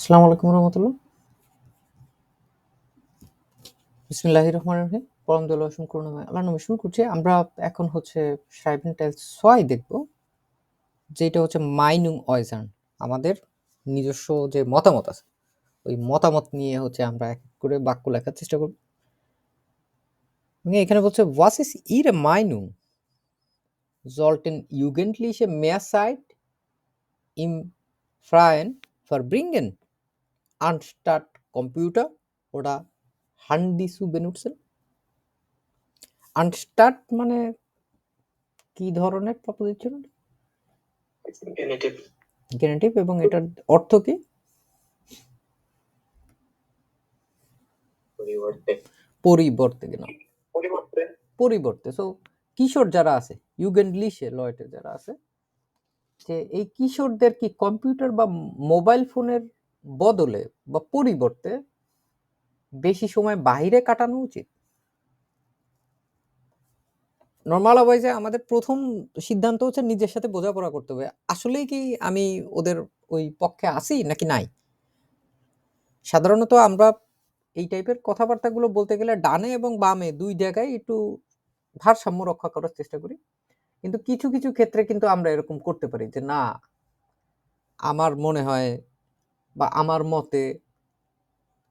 আসসালামু আলাইকুম রহমতুল্লাহ। বিসমিল্লাহ রহমান রহিম। পরম দোল অসম করুণাময়। আল্লাহ নামে শুরু করছি। আমরা এখন হচ্ছে সাইবেন টাইল ছয় দেখব যেটা হচ্ছে মাইনুং অয়জান। আমাদের নিজস্ব যে মতামত আছে ওই মতামত নিয়ে হচ্ছে আমরা এক করে বাক্য লেখার চেষ্টা করব। এখানে বলছে ওয়াস ইস ইর মাইনুং? sollten Jugendliche mehr ইম ফ্রায়েন ফর verbringen, Computer oder Handy zu benutzen? Anstatt মানে কি ধরনের প্রপোজিশন গেনেটিভ এবং এটার অর্থ কি? পরিবর্তে। পরিবর্তে পরিবর্তে। পরিবর্তে। সো কিশোর যারা আছে ইউগেন্ডলিশে লয়টে যারা আছে যে এই কিশোরদের কি কম্পিউটার বা মোবাইল ফোনের বদলে বা পরিবর্তে বেশি সময় বাইরে কাটানো উচিত। নর্মাল ওয়াইজে আমাদের প্রথম সিদ্ধান্ত হচ্ছে নিজের সাথে বোঝাপড়া করতে হবে। আসলেই কি আমি ওদের ওই পক্ষে আছি নাকি নাই? সাধারণত আমরা এই টাইপের কথাবার্তাগুলো বলতে গেলে ডানে এবং বামে দুই জায়গায় একটু ভারসাম্য রক্ষা করার চেষ্টা করি। কিন্তু কিছু কিছু ক্ষেত্রে কিন্তু আমরা এরকম করতে পারি যে, না, আমার মনে হয় বা আমার মতে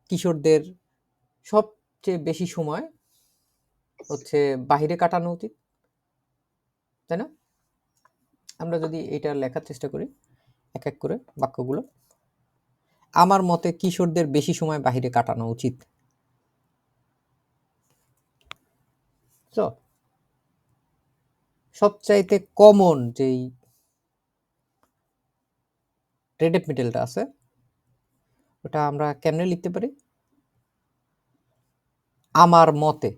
কিশোরদের সবচেয়ে বেশি সময় হচ্ছে বাহিরে কাটানো উচিত, তাই না? আমরা যদি এটা লেখার চেষ্টা করি, এক এক করে বাক্যগুলো। আমার মতে কিশোরদের বেশি সময় বাহিরে কাটানো উচিত। তো সবচাইতে কমন যেই রেডেপ মিডলটা আছে ওটা আমরা কেমনে লিখতে পারি? আমার মতে।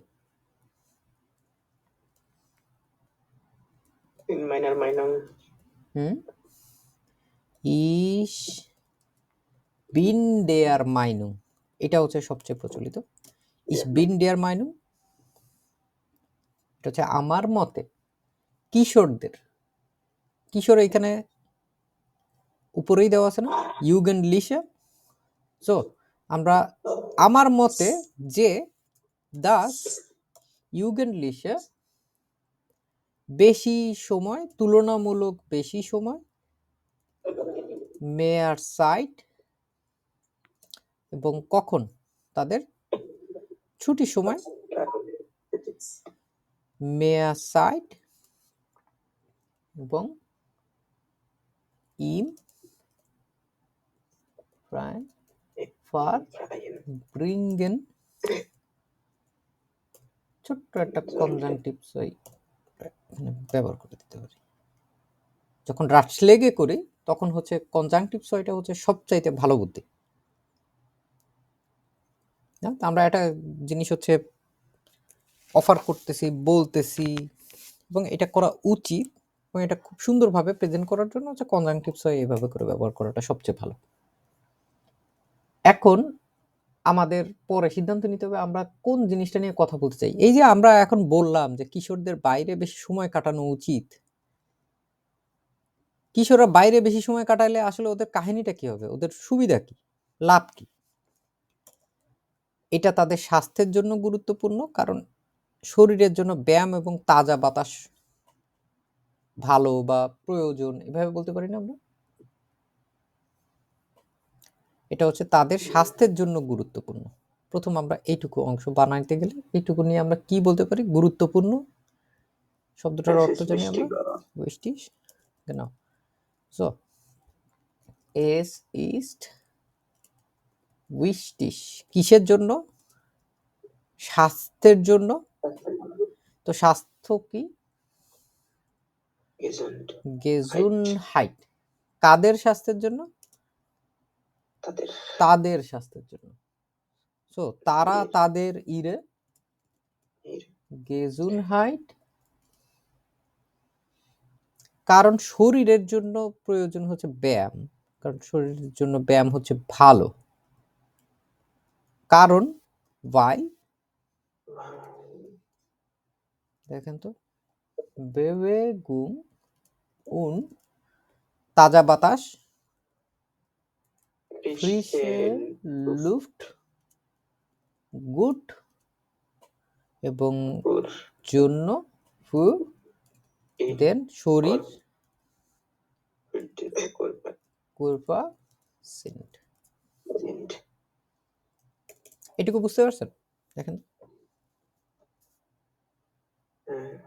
Minor minor hmm? Is been there Mainu. এটা হচ্ছে সবচেয়ে প্রচলিত। ইস বিন দেয়ার মাইনু। এটা হচ্ছে আমার মতে। কিশোরদের। কিশোর এখানে উপরেই দেওয়া আছে না? ইউগেন লিশে সো আমরা আমার মতে যে দাস ইউগেন লিশে বেশি সময়, তুলনামূলক বেশি সময় মেয়ার সাইট এবং কখন তাদের ছুটির সময় মেয়ার সাইট এবং ইম প্রায় ফার ব্রিঙ্গেন ছোট্ট একটা কনজাংটিভ সই এখানে ব্যবহার করে দিতে পারি। যখন রাটসলেগে করি, তখন হচ্ছে কনজাংটিভ সয়টা হচ্ছে সবচাইতে ভালো বুদ্ধি। আমরা একটা জিনিস হচ্ছে অফার করতেছি, বলতেছি এবং এটা করা উচিত এবং এটা খুব সুন্দরভাবে প্রেজেন্ট করার জন্য হচ্ছে কনজাংটিভ সয় এইভাবে করে ব্যবহার করাটা সবচেয়ে ভালো। এখন আমাদের পরে সিদ্ধান্ত নিতে হবে আমরা কোন জিনিসটা নিয়ে কথা বলতে চাই। এই যে আমরা এখন বললাম যে কিশোরদের বাইরে বেশি সময় কাটানো উচিত। কিশোররা বাইরে বেশি সময় কাটাইলে আসলে ওদের কাহিনীটা কি হবে? ওদের সুবিধা কি? লাভ কি? এটা তাদের স্বাস্থ্যের জন্য গুরুত্বপূর্ণ, কারণ শরীরের জন্য ব্যায়াম এবং তাজা বাতাস ভালো বা প্রয়োজন, এভাবে বলতে পারি না আমরা? এটা হচ্ছে তাদের স্বাস্থ্যের জন্য গুরুত্বপূর্ণ। প্রথম আমরা এইটুকু অংশ বানাইতে গেলে এইটুকু নিয়ে আমরা কি বলতে পারি? গুরুত্বপূর্ণ শব্দটার অর্থ জানি আমরা? wichtig genau সো এস ইস্ট wichtig কিসের জন্য? স্বাস্থ্যের জন্য। তো স্বাস্থ্য কি? গেজুন হাইট কাদের স্বাস্থ্যের জন্য? তাদের। তাদের স্বাস্থ্যের জন্য। সো তারা তাদের ইরে গেজুন হাইট। কারণ শরীরের জন্য প্রয়োজন হচ্ছে ব্যায়াম। কারণ শরীরের জন্য ব্যায়াম হচ্ছে ভালো। কারণ ওয়াই দেখেন তো। বেবেগুম উন তাজা বাতাস ফ্রিসে লুফট গুড এবং জন্য ফু দেন শরীর কুরপা সিন্ট। এটুকু বুঝতে পারছেন? দেখেন। Äh,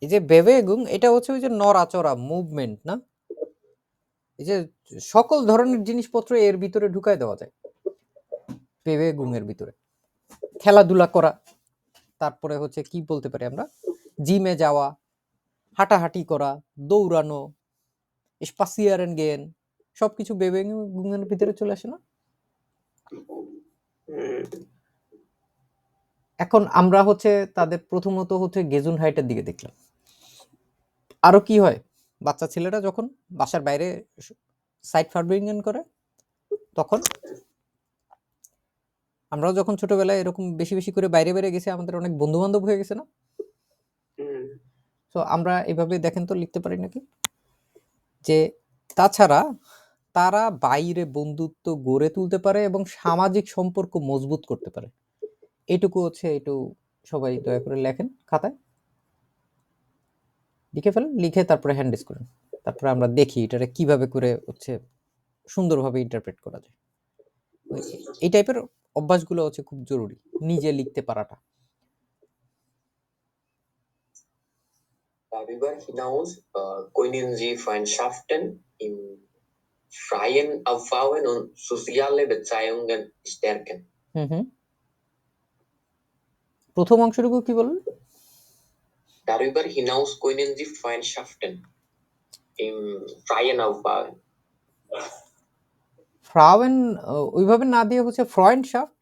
এই যে বেবেগুং এটা হচ্ছে ওই যে নড়াচড়া মুভমেন্ট না? এই যে সকল ধরনের জিনিসপত্র এর ভিতরে ঢুকায় দেওয়া যায়। বেবেগুং এর ভিতরে। খেলাধুলা করা, তারপরে হচ্ছে কি বলতে পারি আমরা? জিমে যাওয়া, হাঁটাহাঁটি করা, দৌড়ানো স্পাসিয়ারেন গেন সবকিছু বেবে এর ভিতরে চলে আসে না? এখন আমরা হচ্ছে তাদের প্রথমত হচ্ছে গেজুন হাইটের দিকে দেখলাম। আরও কি হয়? বাচ্চা ছেলেরা যখন বাসার বাইরে সাইড ফার্মিং করে তখন আমরাও যখন ছোটবেলায় এরকম বেশি বেশি করে বাইরে বাইরে গেছি আমাদের অনেক বন্ধু বান্ধব হয়ে গেছে না? তো আমরা এভাবে দেখেন তো লিখতে পারি নাকি? যে তাছাড়া তারা বাইরে বন্ধুত্ব গড়ে তুলতে পারে এবং সামাজিক সম্পর্ক মজবুত করতে পারে। এটুকু হচ্ছে একটু সবাই দয়া করে লেখেন খাতায়। লিখে ফেলেন লিখে তারপরে হ্যান্ডিস করেন। তারপরে আমরা দেখি এটারে কীভাবে করে হচ্ছে সুন্দরভাবে ইন্টারপ্রেট করা যায়। এই টাইপের অভ্যাসগুলো হচ্ছে খুব জরুরি নিজে লিখতে পারাটা। Darüber hinaus äh, können Sie Freundschaften im Freien aufbauen und soziale Beziehungen stärken. প্রথম অংশটুকু কি বললেন? Darüber hinaus können Sie Freundschaften im Freien aufbauen. ফ্রাউেন ওইভাবে না দিয়ে হচ্ছে শাফট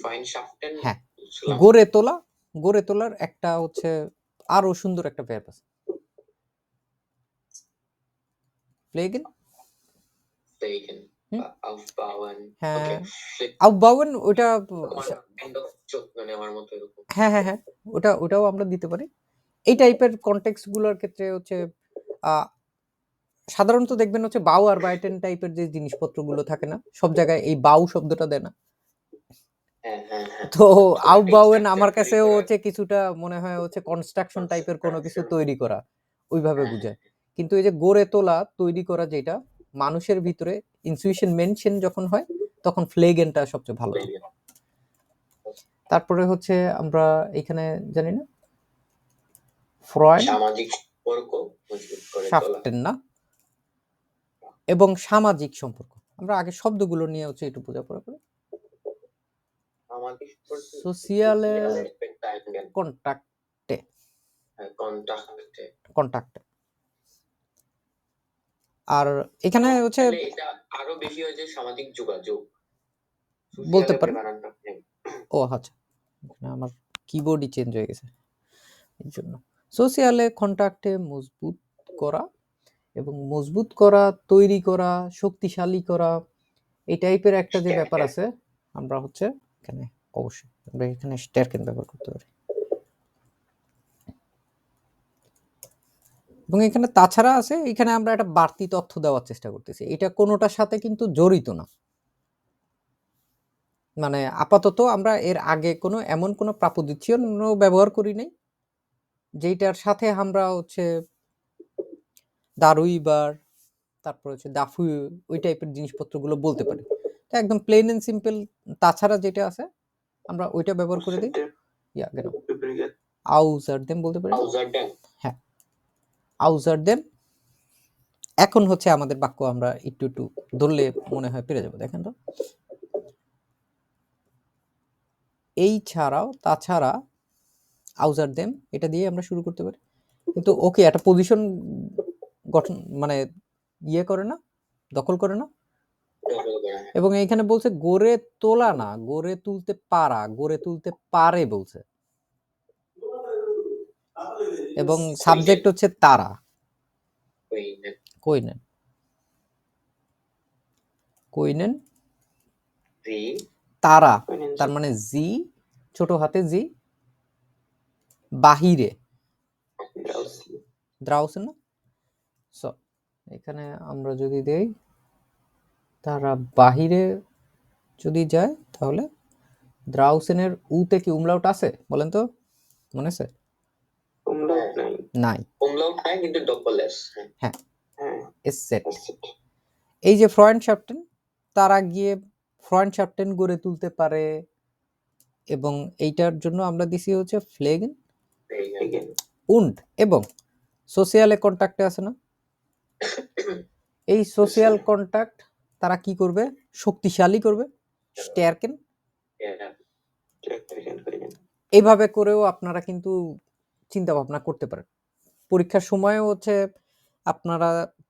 Freundschaften হ্যাঁ Islam গড়ে তোলা গড়ে তোলার একটা হচ্ছে আরও সুন্দর একটা verb আছে প্লেগেন pflegen, Hm? Aufbauen. হ্যাঁ। Okay. আউবাউন ওটা তোমার kind of যত্ন নেওয়ার মতো এরকম। হ্যাঁ হ্যাঁ হ্যাঁ। ওটা ওটাও আমরা দিতে পারি। এই টাইপের কনটেক্সটগুলোর ক্ষেত্রে হচ্ছে আহ, সাধারণত দেখবেন হচ্ছে বাউ আর বাইটেন টাইপের যে জিনিসপত্রগুলো থাকে না সব জায়গায় এই বাউ শব্দটা দেয় না। হ্যাঁ হ্যাঁ হ্যাঁ। তো বাউেন structure আমার তৈরি কাছেও করা। হচ্ছে কিছুটা মনে হয় হচ্ছে কনস্ট্রাকশন টাইপের কোনো কিছু তৈরি করা। ওইভাবে হ্যাঁ, বুঝায়। কিন্তু এই যে গড়ে তোলা তৈরি করা যেটা মানুষের ভিতরে ইনসুইশন মেনশন যখন হয় তখন ফ্লেগেনটা সবচেয়ে ভালো। তারপরে হচ্ছে আমরা এখানে জানি না ফ্রয়েড সামাজিক সম্পর্ক করে না এবং সামাজিক সম্পর্ক। আমরা আগে শব্দগুলো নিয়ে হচ্ছে একটু বোঝাপড়া করি। সম্পর্ক সোশিয়ালে কন্ট্যাক্ট Kontakte কন্ট্যাক্ট আর এখানে হচ্ছে আরও বেশি হয় যে সামাজিক যোগাযোগ। বলতে পারেন। ও আচ্ছা। এখানে আমার কিবোর্ডই চেঞ্জ হয়ে গেছে। এই জন্য। সোশিয়ালে কন্ট্যাক্টে মজবুত করা এবং মজবুত করা তৈরি করা শক্তিশালী করা এই টাইপের একটা যে ব্যাপার আছে আমরা হচ্ছে এখানে অবশ্যই আমরা এখানে স্ট্যারকেন ব্যবহার করতে পারি? এবং এখানে তাছাড়া আছে এখানে আমরা একটা বাড়তি তথ্য দেওয়ার চেষ্টা করতেছি। এটা কোনোটার সাথে কিন্তু জড়িত না। মানে আপাতত আমরা এর আগে কোনো এমন কোনো প্রাপদিচ্ছিয়ন ব্যবহার করি নাই যেটার সাথে আমরা হচ্ছে দারুইবার তারপর হচ্ছে দাফু ওই টাইপের জিনিসপত্রগুলো বলতে পারি। তো একদম প্লেন এন্ড সিম্পল তাছাড়া যেটা আছে আমরা ওইটা ব্যবহার করে দিই। ইয়া কেন আউজার দেম বলতে পারি। Außerdem আউজার them. এখন হচ্ছে আমাদের বাক্য আমরা একটু একটু ধরলে মনে হয় পেরে যাব, দেখেন তো। এই ছাড়াও তাছাড়া আউজার দেম, এটা দিয়ে আমরা শুরু করতে পারি। কিন্তু ওকে একটা পজিশন গঠন মানে ইয়ে করে না, দখল করে না। এবং এইখানে বলছে, গড়ে তোলা না, গড়ে তুলতে পারা, গড়ে তুলতে পারে বলছে। এবং সাবজেক্ট হচ্ছে তারা। Können. কইনেন কইনেন Sie তারা। তার মানে জি ছোট হাতে জি বাহিরে। দ্রাউসেন না? সো এখানে আমরা যদি দেই তারা বাহিরে যদি যায় তাহলে দ্রাউসেনের উতে কি উমলাউট আছে? বলেন তো? মনে আছে? নাই। Umlaut কিন্তু ডবল এস হ্যাঁ। এস সেট এই যে ফ্রয়েন্ড শ্যাপটেন তারা গিয়ে ফ্রয়েন্ড শ্যাপটেন গড়ে তুলতে পারে এবং এইটার জন্য আমরা দিছি হচ্ছে ফ্লেগেন উন্ড এবং সোশিয়ালে কন্ট্যাক্টে আছে না? এই সোশিয়াল কন্ট্যাক্ট তারা কি করবে? শক্তিশালী করবে? স্ট্যারকেন এইভাবে করেও আপনারা কিন্তু চিন্তা ভাবনা করতে পারেন। পরীক্ষার সময়ও হচ্ছে আপনারা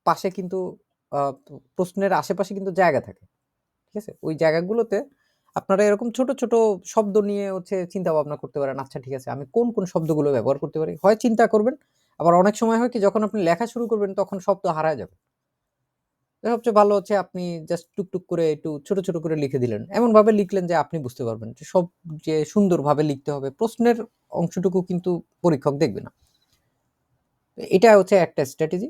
পাশে কিন্তু প্রশ্নের আশেপাশে কিন্তু জায়গা থাকে। ঠিক আছে? ওই জায়গাগুলোতে আপনারা এরকম ছোট ছোট শব্দ নিয়ে হচ্ছে চিন্তা ভাবনা করতে পারেন আচ্ছা ঠিক আছে, আমি কোন কোন শব্দগুলো ব্যবহার করতে পারি? হয় চিন্তা করবেন, আবার অনেক সময় হয় কি, যখন আপনি লেখা শুরু করবেন, তখন শব্দ হারায় যাবে। সবচেয়ে ভালো হচ্ছে আপনি জাস্ট টুকটুক করে একটু ছোট ছোট করে লিখে দিলেন। এমন ভাবে লিখলেন যে আপনি বুঝতে পারবেন যে সব যে সুন্দরভাবে লিখতে হবে, প্রশ্নের অংশটুকু কিন্তু পরীক্ষক দেখবে না। এটা হচ্ছে একটা স্ট্র্যাটেজি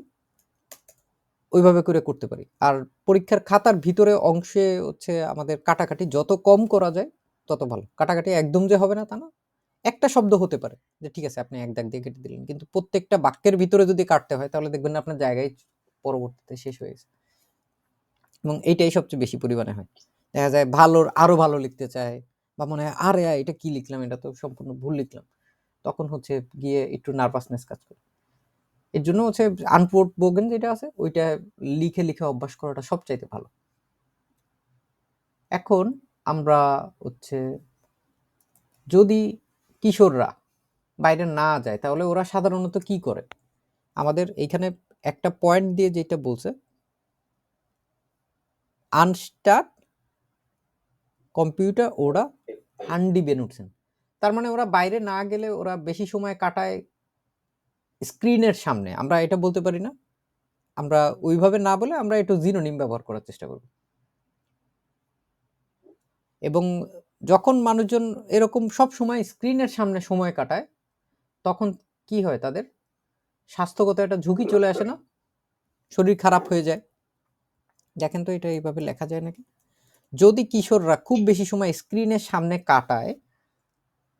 ওইভাবে করে করতে পারি। আর পরীক্ষার খাতার ভিতরে অংশে হচ্ছে আমাদের কাটাকাটি যত কম করা যায়, তত ভালো। কাটাকাটি একদম যে হবে না তা না। একটা শব্দ হতে পারে যে, ঠিক আছে, আপনি এক দাগ দিয়ে কেটে দিলেন। কিন্তু প্রত্যেকটা বাক্যের ভিতরে যদি কাটতে হয়, তাহলে দেখবেন আপনার জায়গায় পরবর্তীতে শেষ হয়ে গেছে। এবং এইটাই সবচেয়ে বেশি পরিমাণে হয়। দেখা যায় ভালোর, আরও ভালো লিখতে চায়, বা মনে হয়, আরে এটা কি লিখলাম? এটা তো সম্পূর্ণ ভুল লিখলাম। তখন হচ্ছে গিয়ে একটু নার্ভাসনেস কাজ করে। এর জন্য হচ্ছে আনপোর্ট বোগেন যেটা আছে, ওইটা লিখে লিখে অভ্যাস করাটা সবচাইতে ভালো। এখন আমরা হচ্ছে, যদি কিশোররা বাইরে না যায়, তাহলে ওরা সাধারণত কি করে? আমাদের এইখানে একটা পয়েন্ট দিয়ে যেটা বলছে আনস্টার্ট কম্পিউটার ওরা হান্ডি বেনুটছেন তার মানে ওরা বাইরে না গেলে ওরা বেশি সময় কাটায় স্ক্রিনের সামনে। আমরা এটা বলতে পারি না। আমরা ওইভাবে না বলে আমরা একটু জিনোনিম ব্যবহার করার চেষ্টা করব। এবং যখন মানুষজন এরকম সব সময় স্ক্রিনের সামনে সময় কাটায়, তখন কি হয় তাদের? স্বাস্থ্যগত একটা ঝুঁকি চলে আসে না? শরীর খারাপ হয়ে যায়। দেখেন তো এটা এইভাবে লেখা যায় নাকি? যদি কিশোররা খুব বেশি সময় স্ক্রিনের সামনে কাটায়,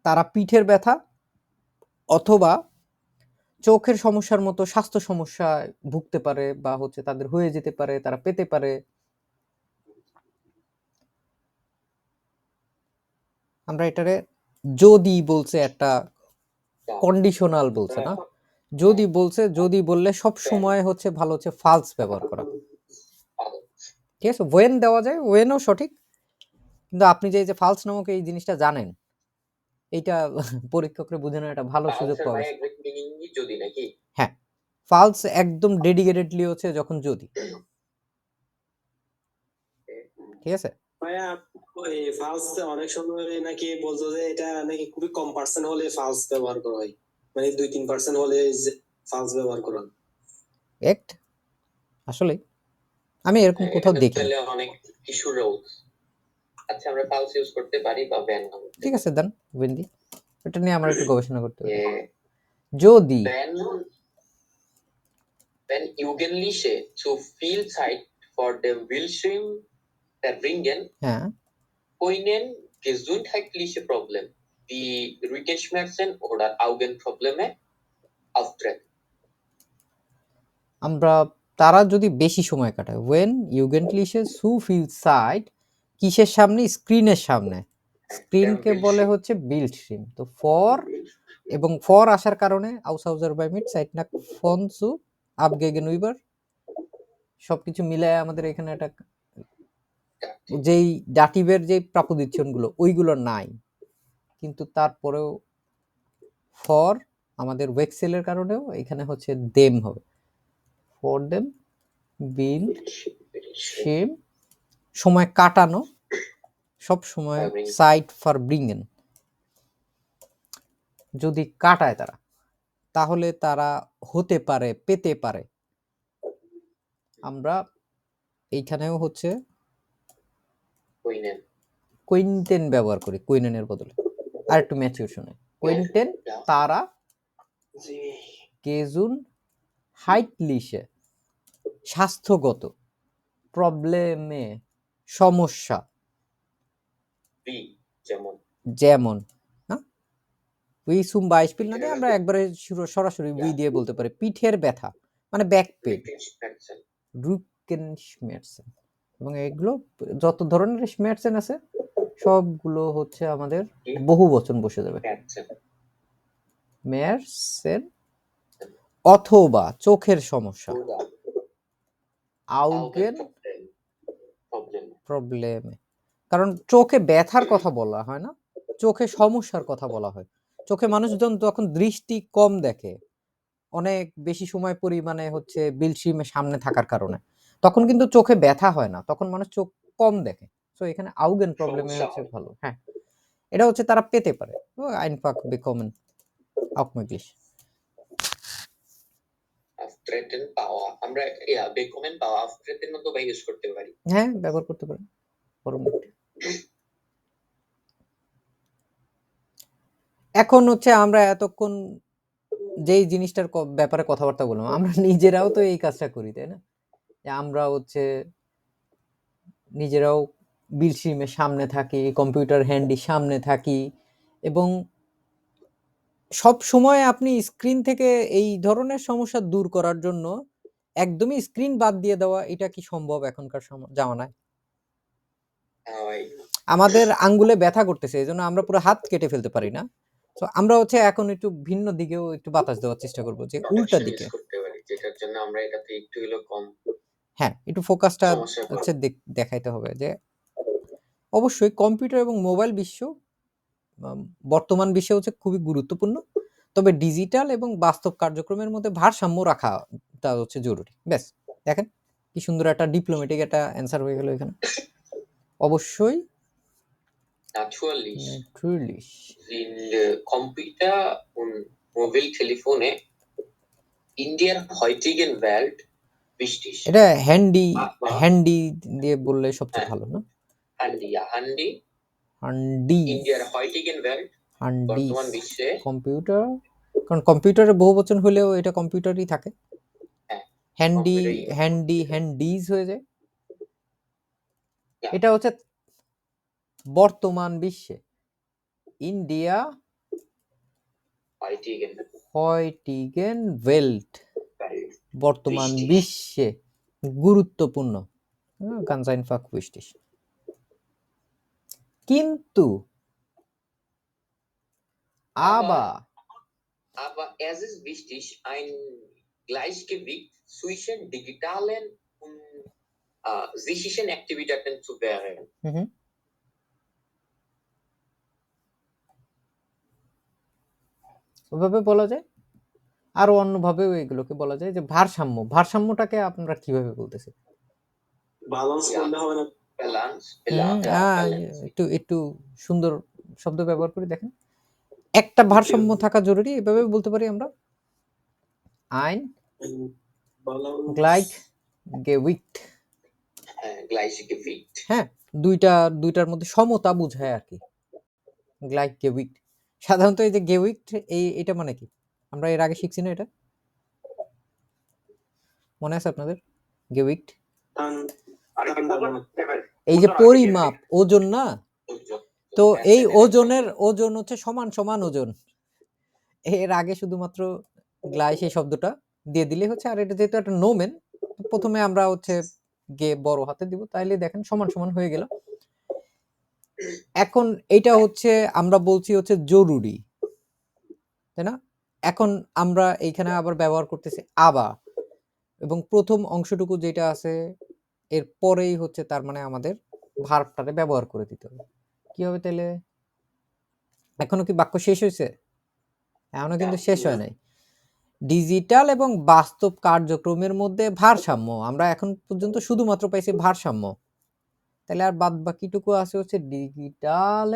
তারা পিঠের ব্যথা অথবা চোখের সমস্যার মতো স্বাস্থ্য সমস্যায় ভুগতে পারে বা হচ্ছে তাদের হয়ে যেতে পারে, তারা পেতে পারে। আমরা এটারে যদি বলছে একটা কন্ডিশনাল বলছে না? যদি বলছে, যদি বললে সব সময় হচ্ছে ভালো হচ্ছে ফালস ব্যবহার করা। ঠিক আছে? ওয়েন দেওয়া যায় ওয়েনও সঠিক। কিন্তু আপনি যে ফালস নামক এই জিনিসটা জানেন এইটা পরীক্ষকরে বোঝানো একটা ভালো সুযোগ পাওয়া গেছে। যদি নাকি? ফালস একদম ডেডিকেটেডলি হচ্ছে যখন যদি। ঠিক আছে? ভাইয়া ওই ফালস অনেক সময় নাকি বলতো যে এটা নাকি খুবই কম পার্সেন্ট হলে ফালস ব্যবহার করা হয়। মানে দুই তিন পার্সেন্ট হলে ফালস ব্যবহার করা হয়। আসলে আমি এরকম কোথাও দেখি তাহলে অনেক আচ্ছা আমরা কাউস ইউজ করতে পারি বা ব্যান হবে ঠিক আছে দেন বিন্দি এটা নিয়ে আমরা একটু গবেষণা করতে পারি। যদি ব্যান ব্যান ইউগেনলি সে টু ফিল সাইট ফর দ্য উইল সুইম দ্য রিংগেন হ্যাঁ। কোইনেন গেজুইন থাকলি সে প্রবলেম দি রিকেশ মার্সেন অর্ডার আউগেন প্রবলেমে আফট্রেক আমরা তারা যদি বেশি সময় কাটায় ওয়েন ইউগেন্টলিশে সু ফিল সাইড কিসের সামনে? স্ক্রিনের সামনে। স্ক্রিনকে বলে হচ্ছে বিল্ড স্ট্রিম তো ফর এবং ফর আসার কারণে আউস হাউজার বাই মিট সাইট না ফনসু আপগেগেন উইবার সবকিছু মিলায় আমাদের এখানে একটা যেই ডাটিবের যে প্রাপদিচ্ছনগুলো ওইগুলো নাই। কিন্তু তারপরেও ফর আমাদের ওয়েক্সেলের কারণেও এখানে হচ্ছে দেম হবে। ফর দেম বিল সেম সময় কাটানো সব সময়. সাইট ফর ব্রিঙ্গেন যদি কাটায় তারা তাহলে তারা হতে পারে পেতে পারে। আমরা এইখানেও হচ্ছে. কুইন্টেন ব্যবহার করি কুইনেনের বদলে। আর একটু ম্যাচিউর শুনে কুইন্টেন তারা জি। গেজুন হাইটলিশে স্বাস্থ্যগত প্রবলেমে সমস্যা। বি যেমন। যেমন হ্যাঁ? উই সুম বাইশ পিল না আমরা একবারে সরাসরি উই দিয়ে বলতে পারি। পিঠের ব্যথা মানে ব্যাক পেন রুকেন স্মেটসেন এবং এগুলো যত ধরনের স্মেটসেন আছে সবগুলো হচ্ছে আমাদের বহু বচন বসে যাবে মেয়ারসেন অথবা চোখের সমস্যা। আউগেন প্রবলেম কারণ চোখে ব্যথার কথা বলা হয় না? চোখে সমস্যার কথা বলা হয়। চোখে মানুষজন তখন দৃষ্টি কম দেখে অনেক বেশি সময় পরিমাণে হচ্ছে বিলসিমের সামনে থাকার কারণে তখন কিন্তু চোখে ব্যথা হয় না। তখন মানুষ চোখ কম দেখে। তো এখানে আউগেন প্রবলেমে হচ্ছে ভালো। হ্যাঁ। এটা হচ্ছে তারা পেতে পারে। ও আইনপাক বিকমেন auch আফট্রেটেন পাওয়া আমরা ইয়া বেকমেন পাওয়া আফট্রেটেন মতো বা ইউজ করতে পারি। হ্যাঁ ব্যবহার করতে পারেন পরবর্তী এখন হচ্ছে আমরা এতক্ষণ যেই জিনিসটার ব্যাপারে কথাবার্তা বললাম, আমরা নিজেরাও তো এই কাজটা করি, তাই না? আমরা হচ্ছে নিজেরাও বিলসিমের সামনে থাকি, কম্পিউটার হ্যান্ডির সামনে থাকি, এবং সব সময় আপনি স্ক্রিন থেকে এই ধরনের সমস্যা দূর করার জন্য একদমই স্ক্রিন বাদ দিয়ে দেওয়া এটা কি সম্ভব এখনকার সম- জামানায়? হ্যাঁ ভাই। আমাদের আঙ্গুলে ব্যথা করতেছে এই জন্য আমরা পুরো হাত কেটে ফেলতে পারি না। তো আমরা হচ্ছে এখন একটু ভিন্ন দিকেও একটু বাতাস দেওয়ার চেষ্টা করব যে উল্টা দিকে। করতে পারি যেটার জন্য আমরা এটাতে একটু হলেও কম হ্যাঁ একটু ফোকাসটা। হচ্ছে দেখ- দেখাইতে হবে যে অবশ্যই কম্পিউটার এবং মোবাইল বিশ্ব বর্তমান বিশ্বে হচ্ছে খুবই গুরুত্বপূর্ণ। তবে ডিজিটাল এবং বাস্তব কার্যক্রমের মধ্যে ভারসাম্য রাখাটা হচ্ছে জরুরি। ব্যাস দেখেন কি সুন্দর একটা ডিপ্লোমেটিক একটা অ্যান্সার হয়ে গেল এখানে। অবশ্যই Natürlich natürlich sind Computer und Mobiltelefone in der heutigen Welt wichtig. এটা হ্যান্ডি হ্যান্ডি দিয়ে বললে সবচেয়ে হ্যাঁ। ভালো না? Handy, ja, Heutigen handi. বর্তমান বিশ্বে। কম্পিউটার। কারণ কম্পিউটারে বহু বচন হলেও এটা কম্পিউটারই থাকে। হ্যাঁ, হ্যান্ডি। হ্যান্ডি হ্যান্ডিজ হয়ে যায়। এটা হচ্ছে বর্তমান বিশ্বে। ইন্ডিয়া। হয়টিগেন ওয়েল্ট বর্তমান বিশ্বে। গুরুত্বপূর্ণ। ganz einfach wichtig কিন্তু আবা আবা এজ ইজ বিস্টিশ আইন গ্লাইশ কে বিগ সুইশন অ্যাক্টিভিটি আটেন টু বেয়ার হুম ওভাবে বলা যায়? আরও অন্যভাবে এগুলোকে বলা যায় যে ভারসাম্য ভারসাম্যটাকে আপনারা কীভাবে বলতেছেন? ব্যালেন্স করতে হবে না। Balance. একটু একটু সুন্দর শব্দ ব্যবহার করে দেখেন। একটা ভারসাম্য থাকা জরুরি এভাবে বলতে পারি আমরা। আইন গ্লাইক গেউইট Gleichgewicht. হ্যাঁ দুইটা দুইটার মধ্যে সমতা বোঝায় আর কি। গ্লাইক গেউইট সাধারণত এই যে গেউইট এই এটা মানে কি? আমরা এর আগে শিখছি না এটা? মনে আছে আপনাদের? গেউইট। এই যে পরিমাপ ওজন না? তো এই ওজনের ওজন হচ্ছে সমান সমান ওজন। এর আগে শুধুমাত্র গ্লাইস এই শব্দটা দিয়ে দিলে হচ্ছে আর এটা যেহেতু একটা নোমেন প্রথমে আমরা হচ্ছে গে বড় হাতে দিব তাইলে দেখেন সমান সমান হয়ে গেল। এখন এটা হচ্ছে আমরা বলছি হচ্ছে জরুরি তাই না? এখন আমরা এইখানে আবার ব্যবহার করতেছি আবা এবং প্রথম অংশটুকু যেটা আছে এর পরেই হচ্ছে তার মানে আমাদের ভার্বটারে ব্যবহার করে দিতে হবে। কি হবে তাহলে এখনও কি বাক্য শেষ হয়েছে এখনও কিন্তু শেষ হয় নাই। ডিজিটাল এবং বাস্তব কার্যক্রমের মধ্যে ভারসাম্য আমরা এখন পর্যন্ত শুধুমাত্র পাইছি ভারসাম্য। তাহলে আর বাদ বাকিটুকু আছে হচ্ছে ডিজিটাল.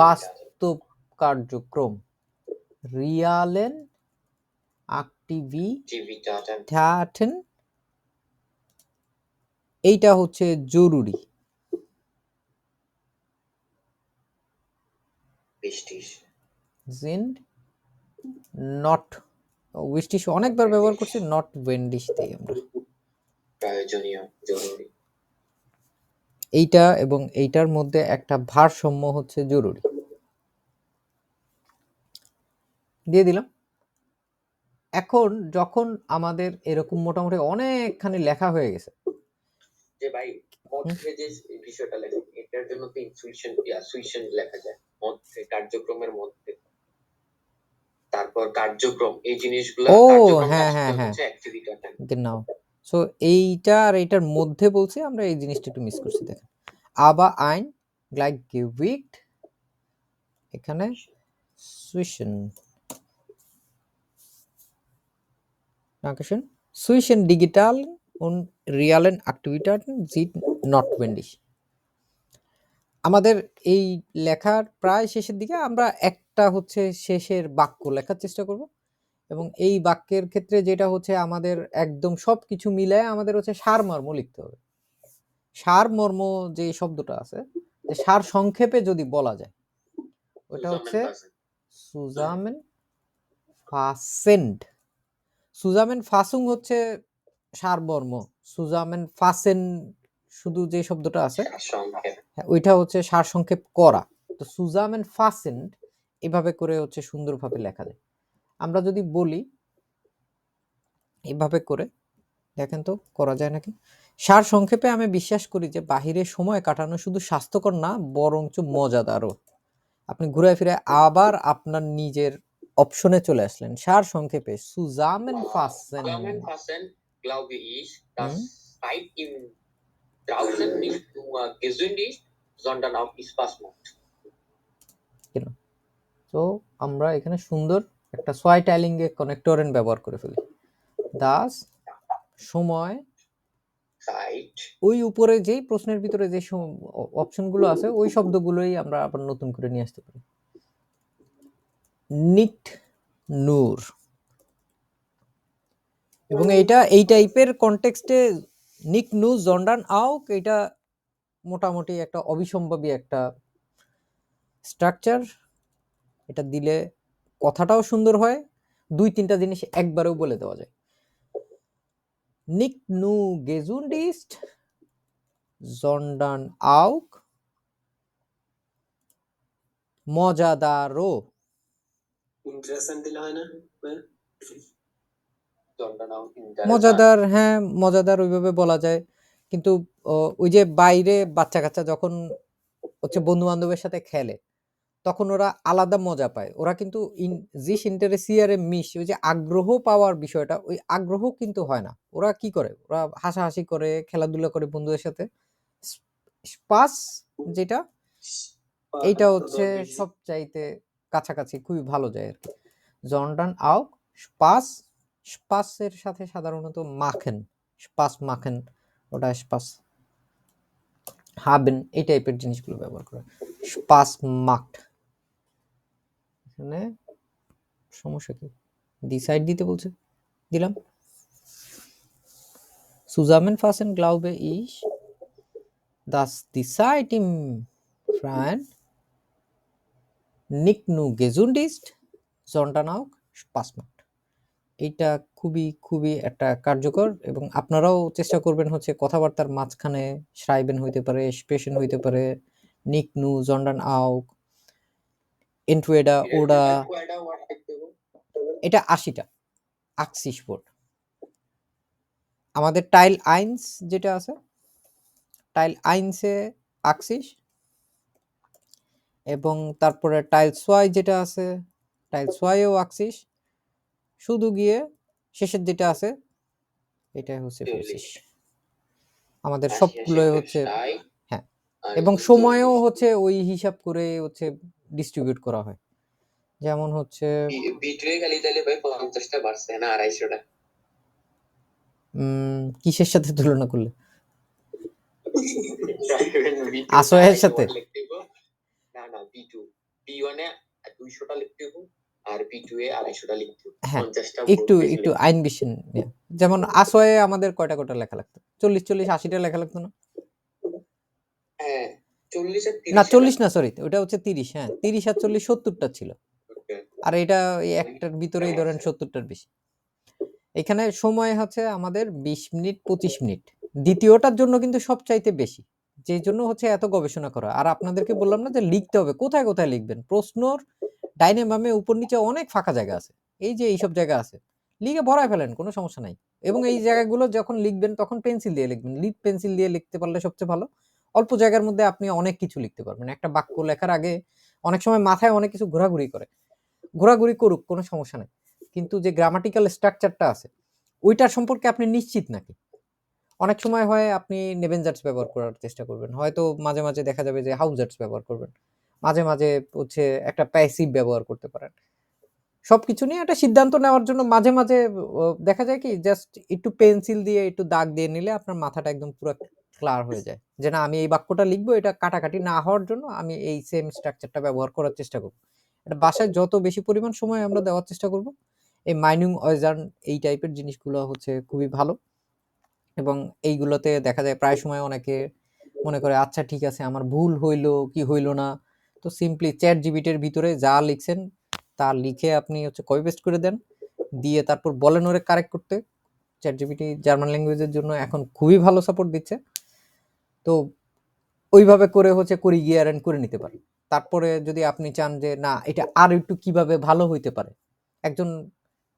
বাস্তব কার্যক্রম। রিয়ালেন Aktivitäten. এইটা হচ্ছে জরুরি Wichtig. sind not উইশ টিশ অনেকবার ব্যবহার করছি নট ওয়েন্ডিশ দিই আমরা এইটা এবং এইটার মধ্যে একটা ভারসাম্য হচ্ছে জরুরি দিয়ে দিলাম এখন যখন আমাদের এরকম মোটামুটি অনেকখানি লেখা হয়ে গেছে। যে ভাই মধ্যে যে বিষয়টা লেখা এটার জন্য তো ইনসুইশন সুইশন লেখা যায়। মধ্যে কার্যক্রমের মধ্যে তারপর কার্যক্রম এই জিনিসগুলো ও, হ্যাঁ, হ্যাঁ, হ্যাঁ। নাও সো এইটা আর এইটার মধ্যে বলছি আমরা এই জিনিসটা একটু মিস করছি দেখেন। আবা আইন গ্লাইক গেভিট এখানে সুইশন Dankeschön. Zwischen digitalen und realen Aktivitäten sieht notwendig. আমাদের এই লেখার প্রায় শেষের দিকে আমরা একটা হচ্ছে শেষের বাক্য লেখার চেষ্টা করব এবং এই বাক্যের ক্ষেত্রে যেটা হচ্ছে আমাদের একদম সবকিছু মিলায় আমাদের হচ্ছে সারমর্ম লিখতে হবে সারমর্ম যে শব্দটা আছে যে সার সংক্ষেপে যদি বলা যায় ওটা হচ্ছে সুজামেন ফাসেন্ড সুজামেন ফাসুং হচ্ছে সারবর্ম। সুজামেন ফাসেন শুধু যে শব্দটা আছে হ্যাঁ, ওইটা হচ্ছে সারসংক্ষেপ করা। তো সুজামেন ফাসেন এভাবে করে হচ্ছে সুন্দরভাবে লেখা যায়। আমরা যদি বলি এভাবে করে দেখেন তো করা যায় নাকি? সার সংক্ষেপে আমি বিশ্বাস করি যে বাহিরে সময় কাটানো শুধু স্বাস্থ্যকর না বরঞ্চ মজাদারও। আপনি ঘুরে ফিরে আবার আপনার নিজের অপশনে চলে আসলেন। সার সংক্ষেপে সুজামেন ফাসেন। glaube ich, dass. Zeit im draußen nicht nur gesund ist, sondern auch Spaß macht. তো আমরা এখানে সুন্দর একটা সোয়াই টাইলিং এ কানেক্টরেন ব্যবহার করে ফেলি। দাস সময় ওই উপরে যেই প্রশ্নের ভিতরে যে অপশনগুলো আছে ওই শব্দগুলোই আমরা আবার নতুন করে নিয়ে আসতে পারি। নিট নূর। এবং এইটা, এই টাইপের কনটেক্সটে নিক নু জন্ডান আউক এটা মোটামুটি একটা অবিসম্ভাবী একটা স্ট্রাকচার এটা দিলে কথাটাও সুন্দর হয়, দুই তিনটা জিনিস একবারেও বলে দেওয়া যায়। নিক নু গেজুন্ডিস্ট জন্ডান আউক মজাদারো দিলে হয় না. মজাদার হ্যাঁ মজাদার ওইভাবে বলা যায়। কিন্তু ওই যে বাইরে বাচ্চা কাচ্চা যখন হচ্ছে বন্ধু বান্ধবের সাথে খেলে তখন ওরা আলাদা মজা পায়। ওরা কিন্তু জিস ইন্টারেসিয়ারে মিশ ওই যে আগ্রহ পাওয়ার বিষয়টা ওই আগ্রহ কিন্তু হয় না। ওরা কি করে? ওরা হাসাহাসি করে খেলাধুলা করে বন্ধুদের সাথে। স্পাস যেটা এইটা হচ্ছে সব চাইতে কাছাকাছি খুবই ভালো যায় আর কি। জর্ডান আউক স্পাস স্পাসের সাথে সাধারণত মাখেন স্পাস মাখেন ওটা স্পাস হাবেন এই টাইপের জিনিসগুলো ব্যবহার করে স্পাস মাকড এখানে সমস্যা কি? দি সাইড দিতে বলছে দিলাম। সুজামেন glaube ich, dass Das Zeit im Freien nicht ist, sondern auch Spaß macht. এইটা খুবই খুবই একটা কার্যকর এবং আপনারাও চেষ্টা করবেন হচ্ছে কথাবার্তার মাঝখানে শ্রাইবেন হইতে পারে স্পেশন হইতে পারে নিক নু জন্ডান আউক এন্টুয়েডা ওডা? এটা আশিটা আকসিস বোর্ড আমাদের টাইল আইন্স যেটা আছে টাইল আইন্সে আকসিস এবং তারপরে টাইলস ওয়াই যেটা আছে টাইল সোয়াইও আকসিস শুধু গিয়ে শেষের যেটা আছে এটা হচ্ছে। আমাদের আশি সবগুলোই হচ্ছে হ্যাঁ, এবং সময়ও হচ্ছে ওই হিসাব করে হচ্ছে ডিস্ট্রিবিউট করা হয়। যেমন হচ্ছে বি- খালি তাহলে ভাই পঞ্চাশটা বাড়ছে না আড়াইশোটা? উম, কিসের সাথে তুলনা করলে? B2 আসোয়ের সাথে? টু ওয়ানে দুইশোটা লিখতে আর টু এ আড়াইশোটা লিখতে হ্যাঁ, পঞ্চাশটা একটু একটু আইন বিশন যেমন আসোয়ে আমাদের কয়টা কয়টা লেখা লাগতো? চল্লিশ চল্লিশ আশিটা লেখা লাগতো না? হ্যাঁ চল্লিশ আর না চল্লিশ না সরি ওটা হচ্ছে তিরিশ হ্যাঁ তিরিশ আর চল্লিশ সত্তরটা ছিল। আর এটা একটার ভিতরেই ধরেন সত্তরটার বেশি। এখানে সময় হচ্ছে আমাদের বিশ মিনিট পঁচিশ মিনিট। দ্বিতীয়টার জন্য কিন্তু সবচাইতে বেশি। যে জন্য হচ্ছে এত গবেষণা করা। আর আপনাদেরকে বললাম না যে লিখতে হবে, কোথায় কোথায় লিখবেন? প্রশ্নর ডাইনে উপর নিচে অনেক ফাঁকা জায়গা আছে। এই যে এইসব জায়গা আছে, লিখে ভরায় ফেলেন, কোনো সমস্যা নাই। এবং এই জায়গাগুলো যখন লিখবেন, তখন পেন্সিল দিয়ে লিখবেন। লিড পেন্সিল দিয়ে লিখতে পারলে সবচেয়ে ভালো। অল্প জায়গার মধ্যে আপনি অনেক কিছু লিখতে পারবেন। একটা বাক্য লেখার আগে অনেক সময় মাথায় অনেক কিছু ঘোরাঘুরি করে। ঘোরাঘুরি করুক, কোনো সমস্যা নেই। কিন্তু যে গ্রামাটিক্যাল স্ট্রাকচারটা আছে, ওইটার সম্পর্কে আপনি নিশ্চিত নাকি? অনেক সময় হয় আপনি নেভেনজার্স ব্যবহার করার চেষ্টা করবেন। হয়তো মাঝে মাঝে দেখা যাবে যে হাউজার্স ব্যবহার করবেন। মাঝে মাঝে হচ্ছে একটা প্যাসিভ ব্যবহার করতে পারেন। সবকিছু নিয়ে একটা সিদ্ধান্ত নেওয়ার জন্য মাঝে মাঝে দেখা যায় কি জাস্ট একটু পেন্সিল দিয়ে, একটু দাগ দিয়ে নিলে আপনার মাথাটা একদম পুরো ক্লার হয়ে যায়। যে না, আমি এই বাক্যটা লিখব, এটা কাটাকাটি না হওয়ার জন্য আমি এই সেম স্ট্রাকচারটা ব্যবহার করার চেষ্টা করব। এটা বাসায় যত বেশি পরিমাণ সময় আমরা দেওয়ার চেষ্টা করব, এই মাইনিং অয়েজার্ন এই টাইপের জিনিসগুলো হচ্ছে খুবই ভালো। এবং এইগুলোতে দেখা যায় প্রায় সময় অনেকে মনে করে আচ্ছা ঠিক আছে, আমার ভুল হইল কি হইল না? তো সিম্পলি চ্যাট জিবিটের ভিতরে যা লিখছেন, তা লিখে আপনি হচ্ছে কপি পেস্ট করে দেন, দিয়ে তারপর বলেন ওরে কারেক্ট করতে। চ্যাট জিবিটি জার্মান ল্যাঙ্গুয়েজের জন্য এখন খুবই ভালো সাপোর্ট দিচ্ছে। তো ওইভাবে করে হচ্ছে করি গিয়ে অ্যারেন্ড করে নিতে পারেন। তারপরে যদি আপনি চান যে, না, এটা আর একটু কীভাবে ভালো হইতে পারে? একজন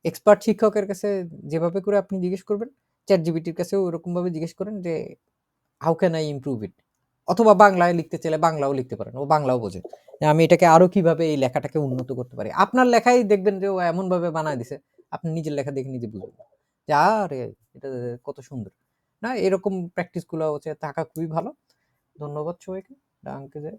এক্সপার্ট শিক্ষকের কাছে যেভাবে করে আপনি জিজ্ঞেস করবেন চ্যাট জিবিটির কাছেও ওরকম ভাবে জিজ্ঞেস করেন যে how can I improve it অথবা বাংলায় লিখতে চাইলে বাংলাও লিখতে পারেন, ও বাংলাও বোঝে আমি এটাকে আরও কীভাবে এই লেখাটাকে উন্নত করতে পারি? আপনার লেখাই দেখবেন যে, ও এমন ভাবে বানায় দিছে, আপনি নিজের লেখা দেখে নিজে বুঝবেন। যে, আরে, এটা কত সুন্দর। না, এরকম প্র্যাকটিসগুলো হচ্ছে, থাকা খুবই ভালো। ধন্যবাদ সবাইকে। ডাঙ্কে যায়?